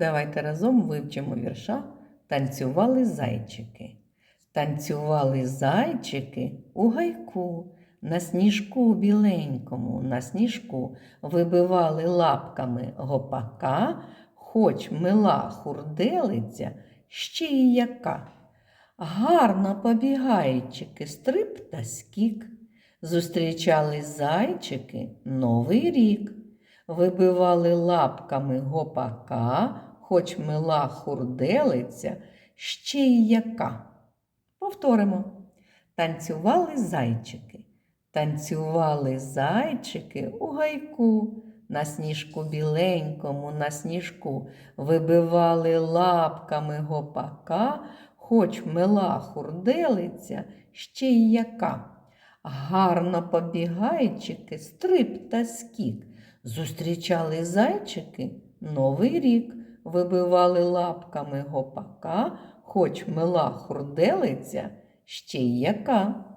Давайте разом вивчимо вірша Танцювали зайчики. Танцювали зайчики у гайку, на сніжку біленькому, на сніжку вибивали лапками гопака, хоч мила хурделиця, ще й яка. Гарно побігайчики, стрип та скік. Зустрічали зайчики Новий рік. Вибивали лапками гопака, хоч мила хурделиця, ще й яка. Повторимо. Танцювали зайчики. Танцювали зайчики у гайку. На сніжку біленькому, на сніжку вибивали лапками гопака, хоч мила хурделиця, ще й яка. Гарно побігайчики, стрип та скік. Зустрічали зайчики Новий рік, вибивали лапками гопака, хоч мила хурделиця, ще й яка.